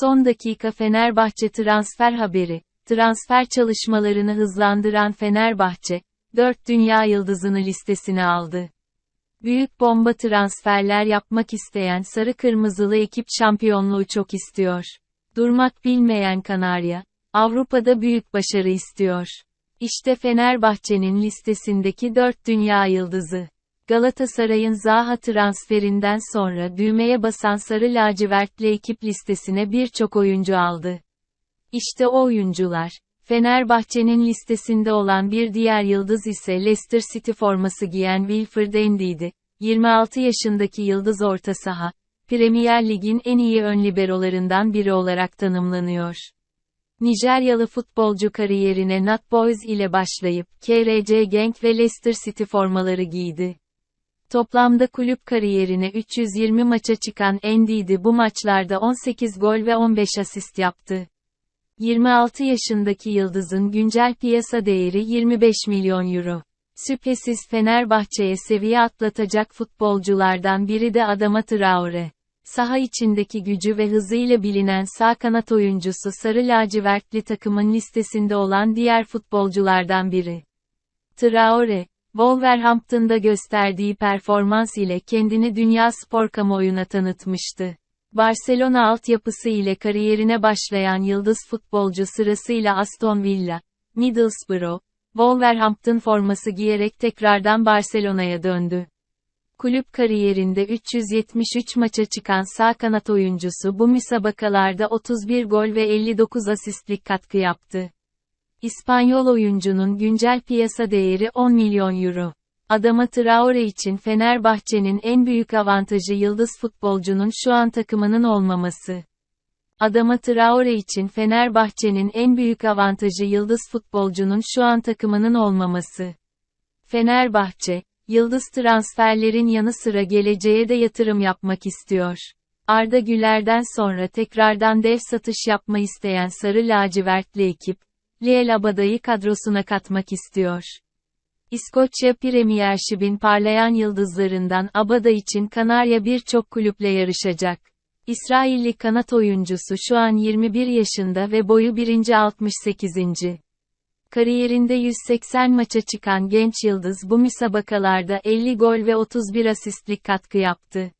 Son dakika Fenerbahçe transfer haberi. Transfer çalışmalarını hızlandıran Fenerbahçe, 4 dünya yıldızını listesine aldı. Büyük bomba transferler yapmak isteyen sarı kırmızılı ekip şampiyonluğu çok istiyor. Durmak bilmeyen Kanarya, Avrupa'da büyük başarı istiyor. İşte Fenerbahçe'nin listesindeki 4 dünya yıldızı. Galatasaray'ın Zaha transferinden sonra düğmeye basan sarı lacivertli ekip listesine birçok oyuncu aldı. İşte o oyuncular. Fenerbahçe'nin listesinde olan bir diğer yıldız ise Leicester City forması giyen Wilfred Ndidi. 26 yaşındaki yıldız orta saha, Premier Lig'in en iyi ön liberolarından biri olarak tanımlanıyor. Nijeryalı futbolcu kariyerine Nat Boys ile başlayıp KRC Genk ve Leicester City formaları giydi. Toplamda kulüp kariyerine 320 maça çıkan Ndidi bu maçlarda 18 gol ve 15 asist yaptı. 26 yaşındaki yıldızın güncel piyasa değeri 25 milyon euro. Şüphesiz Fenerbahçe'ye seviye atlatacak futbolculardan biri de Adama Traore. Saha içindeki gücü ve hızıyla bilinen sağ kanat oyuncusu Sarı Lacivertli takımın listesinde olan diğer futbolculardan biri. Traore, Wolverhampton'da gösterdiği performans ile kendini dünya spor kamuoyuna tanıtmıştı. Barcelona altyapısı ile kariyerine başlayan yıldız futbolcu sırasıyla Aston Villa, Middlesbrough, Wolverhampton forması giyerek tekrardan Barcelona'ya döndü. Kulüp kariyerinde 373 maça çıkan sağ kanat oyuncusu bu müsabakalarda 31 gol ve 59 asistlik katkı yaptı. İspanyol oyuncunun güncel piyasa değeri 10 milyon euro. Adama Traore için Fenerbahçe'nin en büyük avantajı yıldız futbolcunun şu an takımının olmaması. Adama Traore için Fenerbahçe'nin en büyük avantajı yıldız futbolcunun şu an takımının olmaması. Fenerbahçe, yıldız transferlerin yanı sıra geleceğe de yatırım yapmak istiyor. Arda Güler'den sonra tekrardan dev satış yapma isteyen sarı lacivertli ekip, Liel Abada'yı kadrosuna katmak istiyor. İskoçya Premiership'in parlayan yıldızlarından Abada için Kanarya birçok kulüple yarışacak. İsrailli kanat oyuncusu şu an 21 yaşında ve boyu 1.68. Kariyerinde 180 maça çıkan genç yıldız bu müsabakalarda 50 gol ve 31 asistlik katkı yaptı.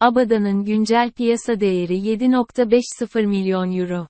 Abada'nın güncel piyasa değeri 7.50 milyon euro.